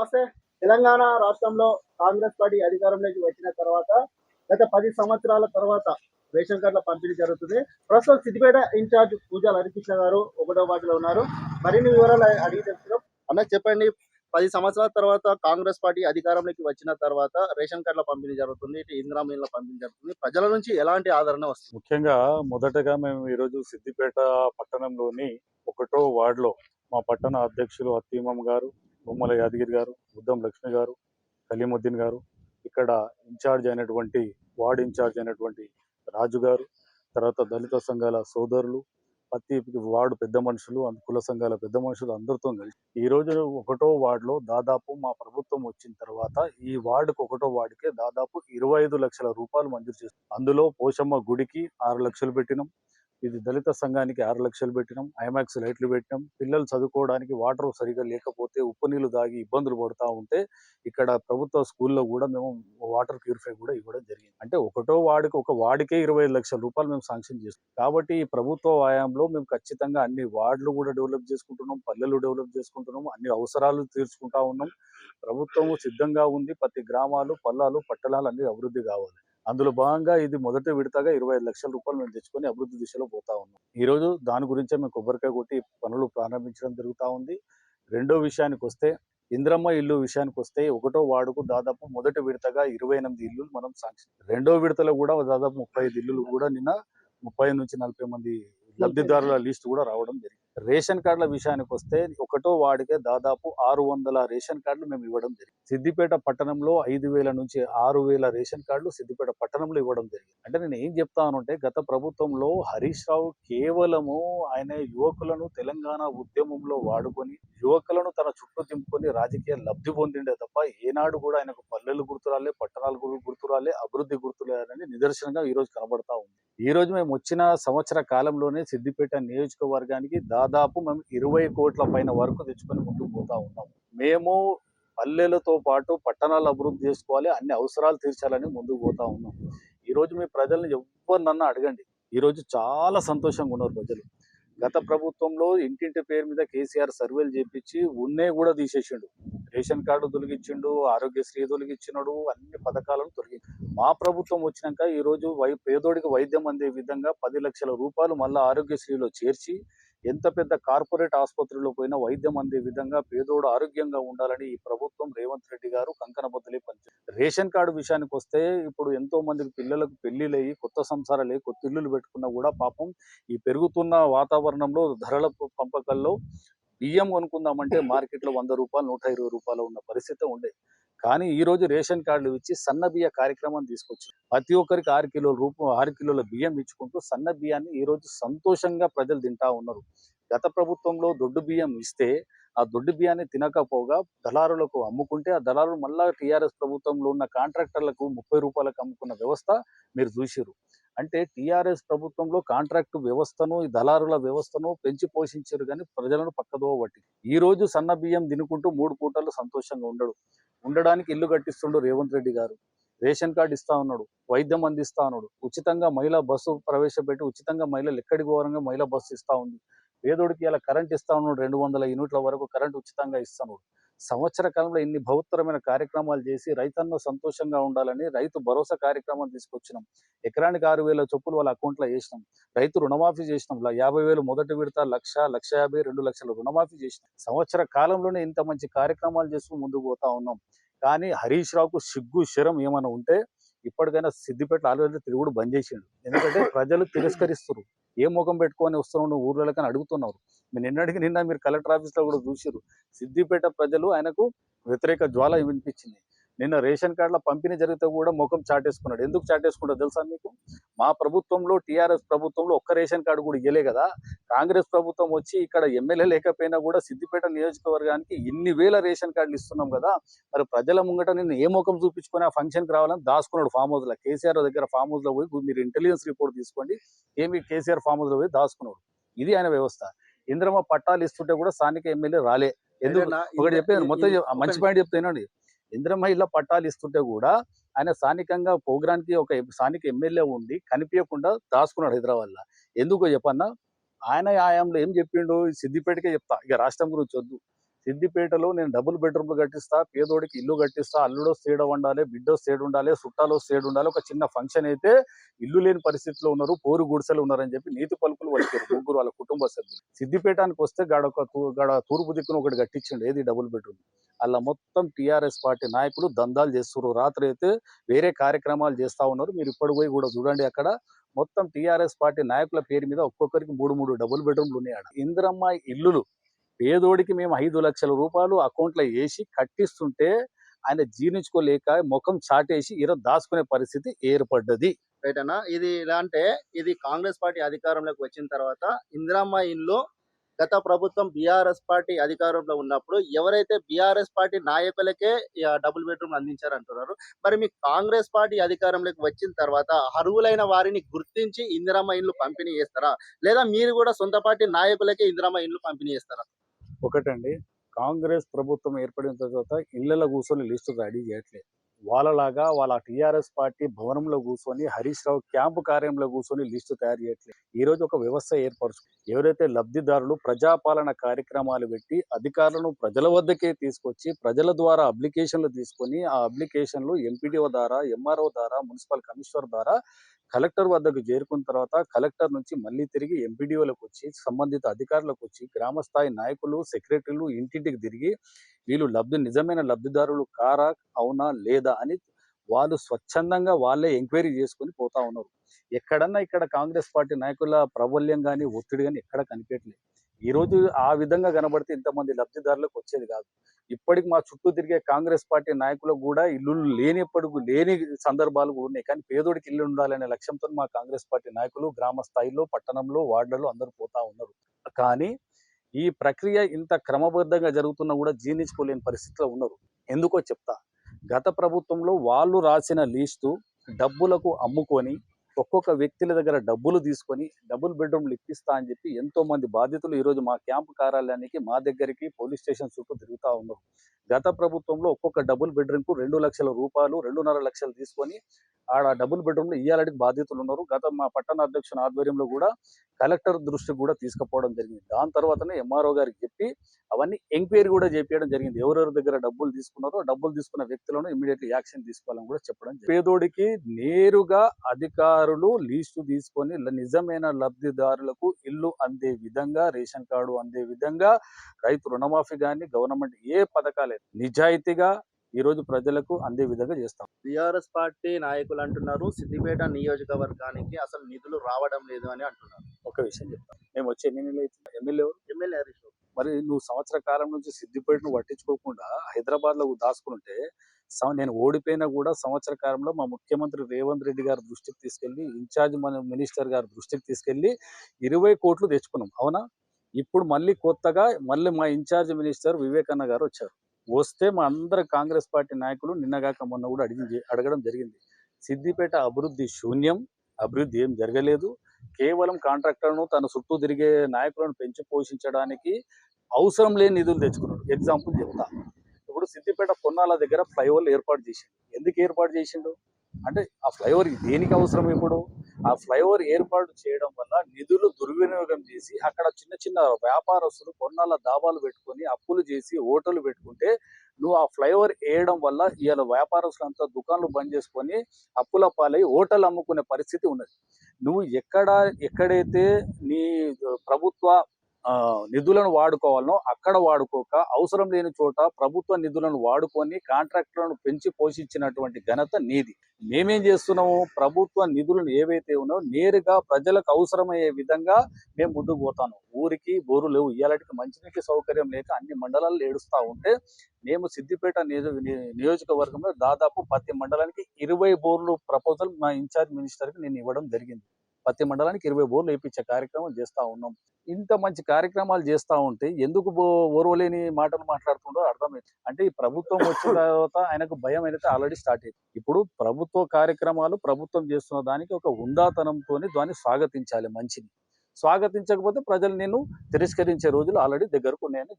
నమస్తే. తెలంగాణ రాష్ట్రంలో కాంగ్రెస్ పార్టీ అధికారంలోకి వచ్చిన తర్వాత గత పది సంవత్సరాల తర్వాత రేషన్ కార్డుల పంపిణీ జరుగుతుంది. ప్రస్తుతం సిద్దిపేట ఇన్ఛార్జ్ పూజా హరికృష్ణ గారు ఒకటో వాటిలో ఉన్నారు. మరిన్ని వివరాలు అడిగి తెలుసుకున్నాం అన్న చెప్పండి. పది సంవత్సరాల తర్వాత కాంగ్రెస్ పార్టీ అధికారంలోకి వచ్చిన తర్వాత రేషన్ కార్డుల పంపిణీ జరుగుతుంది. ఇటు ఇందిరా పంపిణీ జరుగుతుంది. ప్రజల నుంచి ఎలాంటి ఆదరణ వస్తుంది? ముఖ్యంగా మొదటగా మేము ఈరోజు సిద్దిపేట పట్టణంలోని ఒకటో వార్డులో మా పట్టణ అధ్యక్షులు అత్తీమం గారు బొమ్మల యాదగిరి గారు ఉద్దం లక్ష్మి గారు కలీముద్దీన్ గారు ఇక్కడ ఇన్ఛార్జ్ అయినటువంటి వార్డ్ ఇన్ఛార్జ్ అయినటువంటి రాజు గారు తర్వాత దళిత సంఘాల సోదరులు ప్రతి వార్డు పెద్ద మనుషులు కుల సంఘాల పెద్ద మనుషులు అందరితో కలిసి ఈ రోజు ఒకటో వార్డులో దాదాపు మా ప్రభుత్వం వచ్చిన తర్వాత ఈ వార్డుకు ఒకటో వార్డుకే దాదాపు ఇరవై ఐదు లక్షల రూపాయలు మంజూరు చేస్తాం అందులో పోషమ్మ గుడికి ఆరు లక్షలు పెట్టినాం. ఇది దళిత సంఘానికి ఆరు లక్షలు పెట్టినాం ఐమాక్స్ లైట్లు పెట్టినాం. పిల్లలు చదువుకోవడానికి వాటర్ సరిగా లేకపోతే ఉప్పు నీళ్ళు దాగి ఇబ్బందులు పడుతూ ఉంటే ఇక్కడ ప్రభుత్వ స్కూల్లో కూడా మేము వాటర్ ప్యూరిఫై కూడా ఇవ్వడం జరిగింది. అంటే ఒకటో వాడికి ఒక వాడికే ఇరవై లక్షల రూపాయలు మేము శాంక్షన్ చేస్తాం. కాబట్టి ఈ ప్రభుత్వ వ్యాయామంలో మేము ఖచ్చితంగా అన్ని వార్డులు కూడా డెవలప్ చేసుకుంటున్నాం పల్లెలు డెవలప్ చేసుకుంటున్నాం అన్ని అవసరాలు తీర్చుకుంటా ఉన్నాం. ప్రభుత్వము సిద్ధంగా ఉంది. ప్రతి గ్రామాలు పల్లాలు పట్టణాలు అన్ని అభివృద్ధి కావాలి. అందులో భాగంగా ఇది మొదటి విడతగా ఇరవై ఐదు లక్షల రూపాయలు మేము తెచ్చుకొని అభివృద్ధి దిశలో పోతా ఉన్నాం. ఈ రోజు దాని గురించే మేము కొబ్బరికాయ కొట్టి పనులు ప్రారంభించడం జరుగుతూ ఉంది. రెండో విషయానికి వస్తే ఇంద్రమ్మ ఇల్లు విషయానికి వస్తే ఒకటో వార్డుకు దాదాపు మొదటి విడతగా ఇరవై ఎనిమిది ఇల్లు మనం సాంక్షన్ రెండో విడతలో కూడా దాదాపు ముప్పై ఐదు ఇల్లులు కూడా నిన్న ముప్పై నుంచి నలభై మంది. లబ్ధిదారుల లిస్ట్ కూడా రావడం జరిగింది. రేషన్ కార్డుల విషయానికి వస్తే ఒకటో వాడికే దాదాపు ఆరు వందల రేషన్ కార్డులు మేము ఇవ్వడం జరిగింది. సిద్దిపేట పట్టణంలో ఐదు వేల నుంచి ఆరు వేల రేషన్ కార్డులు సిద్దిపేట పట్టణంలో ఇవ్వడం జరిగింది. అంటే నేను ఏం చెప్తానంటే గత ప్రభుత్వంలో హరీష్ రావు కేవలము ఆయన యువకులను తెలంగాణ ఉద్యమంలో వాడుకొని యువకులను తన చుట్టూ తింపుకొని రాజకీయ లబ్ధి పొందిండే తప్ప ఏనాడు కూడా ఆయనకు పల్లెలు గుర్తురాలే పట్టణాలు గుర్తురాలే అభివృద్ధి గుర్తురాలని నిదర్శనంగా ఈ రోజు కనబడతా ఉంది. ఈ రోజు మేము వచ్చిన సంవత్సర కాలంలోనే సిద్దిపేట నియోజకవర్గానికి దాదాపు దాదాపు మేము ఇరవై కోట్ల పైన వరకు తెచ్చుకొని ముందుకు పోతా ఉన్నాం. మేము పల్లెలతో పాటు పట్టణాలు అభివృద్ధి చేసుకోవాలి అన్ని అవసరాలు తీర్చాలని ముందుకు పోతా ఉన్నాం. ఈరోజు మీ ప్రజల్ని ఎవరినన్నా అడగండి. ఈరోజు చాలా సంతోషంగా ఉన్నారు ప్రజలు. గత ప్రభుత్వంలో ఇంటింటి పేరు మీద కేసీఆర్ సర్వేలు చేపించి ఉన్నే కూడా తీసేసిండు. రేషన్ కార్డు తొలగించిండు ఆరోగ్యశ్రీ తొలగించినాడు అన్ని పథకాలను తొలగి మా ప్రభుత్వం వచ్చినాక ఈరోజు వై పేదోడికి వైద్యం అందే విధంగా పది లక్షల రూపాయలు మళ్ళీ ఆరోగ్యశ్రీలో చేర్చి ఎంత పెద్ద కార్పొరేట్ ఆసుపత్రిలో పోయినా వైద్యం అందే విధంగా పేదోడు ఆరోగ్యంగా ఉండాలని ఈ ప్రభుత్వం రేవంత్ రెడ్డి గారు కంకణ బద్దలే రేషన్ కార్డు విషయానికి వస్తే ఇప్పుడు ఎంతో మందికి పిల్లలకు పెళ్ళిళ్ళయి కొత్త సంసారాలు కొత్త ఇల్లులు పెట్టుకున్నా కూడా పాపం ఈ పెరుగుతున్న వాతావరణంలో ధరల పంపకాల్లో బియ్యం కొనుక్కుందామంటే మార్కెట్లో వంద రూపాయలు నూట ఇరవై రూపాయలు ఉన్న పరిస్థితి ఉండే. కానీ ఈ రోజు రేషన్ కార్డులు ఇచ్చి సన్న బియ్య కార్యక్రమం తీసుకొచ్చారు. ప్రతి ఒక్కరికి ఆరు కిలోల రూపం ఆరు కిలోల బియ్యం ఇచ్చుకుంటూ సన్న బియ్యాన్ని ఈ రోజు సంతోషంగా ప్రజలు తింటా ఉన్నారు. గత ప్రభుత్వంలో దొడ్డు బియ్యం ఇస్తే ఆ దొడ్డు బియ్యాన్ని తినకపోగా దళారులకు అమ్ముకుంటే ఆ దళారులు మళ్ళా టీఆర్ఎస్ ప్రభుత్వంలో ఉన్న కాంట్రాక్టర్లకు ముప్పై రూపాయలకు అమ్ముకున్న వ్యవస్థ మీరు చూసిరు అంటే టీఆర్ఎస్ ప్రభుత్వంలో కాంట్రాక్ట్ వ్యవస్థను ఈ దళారుల వ్యవస్థను పెంచి పోషించారు కానీ ప్రజలను పక్కదో పట్టి ఈ రోజు సన్న బియ్యం తినుకుంటూ మూడు పూటలు సంతోషంగా ఉండడు. ఉండడానికి ఇల్లు కట్టిస్తుండు రేవంత్ రెడ్డి గారు. రేషన్ కార్డు ఇస్తా ఉన్నాడు. వైద్యం అందిస్తా ఉన్నాడు. ఉచితంగా మహిళా బస్సు ప్రవేశపెట్టి ఉచితంగా మహిళలు ఎక్కడికి ఘోరంగా మహిళా బస్సు ఇస్తా ఉంది. పేదోడికి ఇలా కరెంట్ ఇస్తా ఉన్నాడు. రెండు వందల యూనిట్ల వరకు కరెంట్ ఉచితంగా ఇస్తున్నాడు సంవత్సర కాలంలో ఇన్ని బహుత్తరమైన కార్యక్రమాలు చేసి రైతన్న సంతోషంగా ఉండాలని రైతు భరోసా కార్యక్రమం తీసుకొచ్చినాం. ఎకరానికి ఆరు వేల చొప్పులు వాళ్ళ అకౌంట్లో వేసినాం. రైతు రుణమాఫీ చేసినాం. యాభై వేలు మొదటి విడత లక్ష లక్ష యాభై రెండు లక్షల రుణమాఫీ చేసినాం. సంవత్సర కాలంలోనే ఇంత మంచి కార్యక్రమాలు చేస్తూ ముందుకు పోతా ఉన్నాం. కానీ హరీష్ రావుకు సిగ్గు శరం ఏమైనా ఉంటే ఇప్పటికైనా సిద్దిపేట ఆలోచన తిరుగుడు బంద్ చేసిండు. ఎందుకంటే ప్రజలు తిరస్కరిస్తారు ఏ ముఖం పెట్టుకొని వస్తున్నావు? నువ్వు ఊర్లకని అడుగుతున్నారు. మీరు నిన్నటికి నిన్న మీరు కలెక్టర్ ఆఫీస్లో కూడా చూసిరు సిద్దిపేట ప్రజలు ఆయనకు వ్యతిరేక జ్వాల వినిపించింది. నిన్న రేషన్ కార్డుల పంపిణీ జరిగితే కూడా ముఖం చాటేసుకున్నాడు. ఎందుకు చాటేసుకున్నాడో తెలుసా మీకు? మా ప్రభుత్వంలో టీఆర్ఎస్ ప్రభుత్వంలో ఒక్క రేషన్ కార్డు కూడా ఇయ్యలే కదా. కాంగ్రెస్ ప్రభుత్వం వచ్చి ఇక్కడ ఎమ్మెల్యే లేకపోయినా కూడా సిద్దిపేట నియోజకవర్గానికి ఇన్ని వేల రేషన్ కార్డులు ఇస్తున్నాం కదా. మరి ప్రజల ముంగట నిన్ను ఏ ముఖం చూపించుకొని ఆ ఫంక్షన్కి రావాలని దాచుకున్నాడు ఫామ్ హౌస్లో కేసీఆర్ దగ్గర ఫామ్ హౌస్లో పోయి మీరు ఇంటెలిజెన్స్ రిపోర్ట్ తీసుకోండి. ఏమి కేసీఆర్ ఫామ్ హౌస్లో పోయి దాచుకున్నాడు. ఇది ఆయన వ్యవస్థ. ఇంద్రమ్మ పట్టాలు ఇస్తుంటే కూడా స్థానిక ఎమ్మెల్యే రాలే. ఎందుకు? ఒకటి చెప్పాను మొత్తం మంచి పాయింట్ చెప్తానండి ఇంద్రమహిళ ఇళ్ళ పట్టాలు ఇస్తుంటే కూడా ఆయన స్థానికంగా పోగ్రానికి కి ఒక స్థానిక ఎమ్మెల్యే ఉండి కనిపించకుండా దాచుకున్నాడు హైదరాబాద్లో. ఎందుకో చెప్పన్నా? ఆయన ఆయంలో ఏం చెప్పిండు? సిద్దిపేటకే చెప్తా. ఇక రాష్ట్రం గురించి వద్దు. సిద్దిపేటలో నేను డబుల్ బెడ్రూమ్లు కట్టిస్తా పేదోడికి ఇల్లు కట్టిస్తా అల్లుడో సేడ ఉండాలి బిడ్డో సేడు ఉండాలి చుట్టాలో సేడు ఉండాలి ఒక చిన్న ఫంక్షన్ అయితే ఇల్లు లేని పరిస్థితిలో ఉన్నారు పోరు గుడిసెలు ఉన్నారని చెప్పి నీతి పలుకులు పలికారు ముగ్గురు వాళ్ళ కుటుంబ సభ్యులు. సిద్దిపేటానికి వస్తే గాడ ఒక తూ- గాడ తూర్పు దిక్కున ఒకటి కట్టించండి ఏది డబుల్ బెడ్రూమ్? అలా మొత్తం టిఆర్ఎస్ పార్టీ నాయకులు దందాలు చేస్తున్నారు రాత్రి అయితే వేరే కార్యక్రమాలు చేస్తా ఉన్నారు. మీరు ఇప్పుడు పోయి కూడా చూడండి అక్కడ. మొత్తం టిఆర్ఎస్ పార్టీ నాయకుల పేరు మీద ఒక్కొక్కరికి మూడు మూడు డబుల్ బెడ్రూమ్లు ఉన్నాయి ఆడ. ఇందిరమ్మ ఇల్లులు పేదోడికి మేము ఐదు లక్షల రూపాయలు అకౌంట్లో వేసి కట్టిస్తుంటే ఆయన జీర్ణించుకోలేక ముఖం చాటేసి ఈరోజు దాచుకునే పరిస్థితి ఏర్పడ్డది. రైట్ ఇది ఎలా అంటే ఇది కాంగ్రెస్ పార్టీ అధికారంలోకి వచ్చిన తర్వాత ఇందిరామ్మ ఇల్లు గత ప్రభుత్వం బీఆర్ఎస్ పార్టీ అధికారంలో ఉన్నప్పుడు ఎవరైతే బీఆర్ఎస్ పార్టీ నాయకులకే డబుల్ బెడ్రూమ్ అందించారంటున్నారు. మరి మీ కాంగ్రెస్ పార్టీ అధికారంలోకి వచ్చిన తర్వాత అర్హులైన వారిని గుర్తించి ఇందిరామ్మ ఇండ్లు పంపిణీ చేస్తారా? లేదా మీరు కూడా సొంత పార్టీ నాయకులకే ఇందిరామ్మ ఇండ్లు పంపిణీ చేస్తారా? ఒకటండి కాంగ్రెస్ ప్రభుత్వం ఏర్పడిన తర్వాత ఇళ్ళలో కూర్చొని లిస్టు రెడీ చేయట్లేదు. వాళ్ళలాగా వాళ్ళ టీఆర్ఎస్ పార్టీ భవనంలో కూర్చొని హరీష్ రావు క్యాంపు కార్యంలో కూర్చొని లిస్టు తయారు చేయట్లేదు. ఈ రోజు ఒక వ్యవస్థ ఏర్పరచు ఎవరైతే లబ్ధిదారులు ప్రజాపాలన కార్యక్రమాలు పెట్టి అధికారులను ప్రజల వద్దకే తీసుకొచ్చి ప్రజల ద్వారా అప్లికేషన్లు తీసుకొని ఆ అప్లికేషన్లు ఎంపీడీఓ ద్వారా ఎంఆర్ఓ ద్వారా మున్సిపల్ కమిషనర్ ద్వారా కలెక్టర్ వద్దకు చేరుకున్న తర్వాత కలెక్టర్ నుంచి మళ్ళీ తిరిగి ఎంపీడీఓలకు వచ్చి సంబంధిత అధికారులకు వచ్చి గ్రామ స్థాయి నాయకులు సెక్రటరీలు ఇంటింటికి తిరిగి వీళ్ళు లబ్ధి నిజమైన లబ్ధిదారులు కారా అవునా లేదా అని వాళ్ళు స్వచ్ఛందంగా వాళ్ళే ఎంక్వైరీ చేసుకొని పోతా ఉన్నారు. ఎక్కడన్నా ఇక్కడ కాంగ్రెస్ పార్టీ నాయకుల ప్రాబల్యం కానీ ఒత్తిడి కానీ ఎక్కడ కనిపించట్లేదు ఈ రోజు ఆ విధంగా కనబడితే ఇంతమంది లబ్ధిదారులకు వచ్చేది కాదు. ఇప్పటికి మా చుట్టూ తిరిగే కాంగ్రెస్ పార్టీ నాయకులకు కూడా ఇల్లు లేనిప్పటికి లేని సందర్భాలు కూడా ఉన్నాయి. కానీ పేదోడికి ఇల్లు ఉండాలనే లక్ష్యంతో మా కాంగ్రెస్ పార్టీ నాయకులు గ్రామ స్థాయిలో పట్టణంలో వార్డులలో అందరూ పోతా ఉన్నారు. కానీ ఈ ప్రక్రియ ఇంత క్రమబద్ధంగా జరుగుతున్నా కూడా జీర్ణించుకోలేని పరిస్థితిలో ఉన్నారు. ఎందుకో చెప్తా. గత ప్రభుత్వంలో వాళ్ళు రాసిన లీస్టు డబ్బులకు అమ్ముకొని ఒక్కొక్క వ్యక్తుల దగ్గర డబ్బులు తీసుకొని డబుల్ బెడ్రూమ్లు ఇప్పిస్తా అని చెప్పి ఎంతో మంది బాధితులు ఈరోజు మా క్యాంపు కార్యాలయానికి మా దగ్గరికి పోలీస్ స్టేషన్ చుట్టూ తిరుగుతూ ఉన్నారు. గత ప్రభుత్వంలో ఒక్కొక్క డబుల్ బెడ్రూమ్కు రెండు లక్షల రూపాయలు రెండున్నర లక్షలు తీసుకొని ఆడ డబుల్ బెడ్రూమ్లో బాధ్యతలు బాధితులు ఉన్నారు గత మా పట్టణ అధ్యక్షుని ఆధ్వర్యంలో కూడా కలెక్టర్ దృష్టికి కూడా తీసుకుపోవడం జరిగింది. దాని తర్వాతనే ఎంఆర్ఓ గారికి చెప్పి అవన్నీ ఎంక్వైరీ కూడా చేపించడం జరిగింది. ఎవరెవరి దగ్గర డబ్బులు తీసుకున్నారో డబ్బులు తీసుకున్న వ్యక్తులను ఇమీడియట్లీ యాక్షన్ తీసుకోవాలని కూడా చెప్పడం పేదోడికి నేరుగా అధికారులు లీస్టు తీసుకొని నిజమైన లబ్ధిదారులకు ఇల్లు అందే విధంగా రేషన్ కార్డు అందే విధంగా రైతు రుణమాఫీ కానీ గవర్నమెంట్ ఏ పథకాలే నిజాయితీగా ఈ రోజు ప్రజలకు అందే విధంగా చేస్తాం. బీఆర్ఎస్ పార్టీ నాయకులు అంటున్నారు సిద్దిపేట నియోజకవర్గానికి అసలు నిధులు రావడం లేదు అని అంటున్నారు. ఒక విషయం చెప్తాం. మేము వచ్చే MLA MLA MLA Harish Rao. మరి నువ్వు సంవత్సర కాలం నుంచి సిద్దిపేటను పట్టించుకోకుండా హైదరాబాద్లో దాచుకుంటే నేను ఓడిపోయినా కూడా సంవత్సర కాలంలో మా ముఖ్యమంత్రి రేవంత్ రెడ్డి గారి దృష్టికి తీసుకెళ్ళి ఇన్ఛార్జ్ మన మినిస్టర్ గారి దృష్టికి తీసుకెళ్ళి ఇరవై కోట్లు తెచ్చుకున్నాం. అవునా? ఇప్పుడు మళ్ళీ కొత్తగా మళ్ళీ మా ఇన్ఛార్జ్ మినిస్టర్ వివేకన్న గారు వచ్చారు. వస్తే మా అందరు కాంగ్రెస్ పార్టీ నాయకులు నిన్నగాక మొన్న కూడా అడిగి అడగడం జరిగింది. సిద్దిపేట అభివృద్ధి శూన్యం అభివృద్ధి ఏం జరగలేదు. కేవలం కాంట్రాక్టర్ను తన చుట్టూ తిరిగే నాయకులను పెంచి పోషించడానికి అవసరం లేని నిధులు తెచ్చుకున్నాడు. ఎగ్జాంపుల్ చెప్తా. ఇప్పుడు సిద్దిపేట పొన్నాల దగ్గర ఫ్లైఓవర్ ఏర్పాటు చేసిండు. ఎందుకు ఏర్పాటు చేసిండు? అంటే ఆ ఫ్లైఓవర్ దేనికి అవసరం ఇప్పుడు? ఆ ఫ్లైఓవర్ ఏర్పాటు చేయడం వల్ల నిధులు దుర్వినియోగం చేసి అక్కడ చిన్న చిన్న వ్యాపారస్తులు కొన్నాళ్ళ దాబాలు పెట్టుకొని అప్పులు చేసి హోటల్ పెట్టుకుంటే నువ్వు ఆ ఫ్లైఓవర్ వేయడం వల్ల ఇవాళ వ్యాపారస్తులంతా దుకాణాలు బంద్ చేసుకొని అప్పుల పాలై హోటల్ అమ్ముకునే పరిస్థితి ఉన్నది. నువ్వు ఎక్కడ ఎక్కడైతే నీ ప్రభుత్వ నిధులను వాడుకోవాలనో అక్కడ వాడుకోక అవసరం లేని చోట ప్రభుత్వ నిధులను వాడుకొని కాంట్రాక్టులను పెంచి పోషించినటువంటి ఘనత నీది. మేమేం చేస్తున్నాము? ప్రభుత్వ నిధులను ఏవైతే ఉన్నాయో నేరుగా ప్రజలకు అవసరమయ్యే విధంగా మేము ముందుకు పోతాను. ఊరికి బోరు లేవు. ఇవాళకి మంచినీటి సౌకర్యం లేక అన్ని మండలాలు ఏడుస్తా ఉంటే మేము సిద్దిపేట నియోజకవర్గంలో దాదాపు ప్రతి మండలానికి ఇరవై బోర్లు ప్రపోజల్ మా ఇన్ఛార్జ్ మినిస్టర్కి నేను ఇవ్వడం జరిగింది. ప్రతి మండలానికి ఇరవై బోర్లు వేయించే కార్యక్రమం చేస్తూ ఉన్నాం. ఇంత మంచి కార్యక్రమాలు చేస్తూ ఉంటే ఎందుకు ఓర్వలేని మాటలు మాట్లాడుతుండో అర్థమైంది. అంటే ఈ ప్రభుత్వం వచ్చిన తర్వాత ఆయనకు భయం అయితే ఆల్రెడీ స్టార్ట్ అయింది. ఇప్పుడు ప్రభుత్వ కార్యక్రమాలు ప్రభుత్వం చేస్తున్న దానికి ఒక హుందాతనంతో దాన్ని స్వాగతించాలి మంచిని. స్వాగతించకపోతే ప్రజలు నేను తిరస్కరించే రోజులు ఆల్రెడీ దగ్గరకు ఉన్నాయని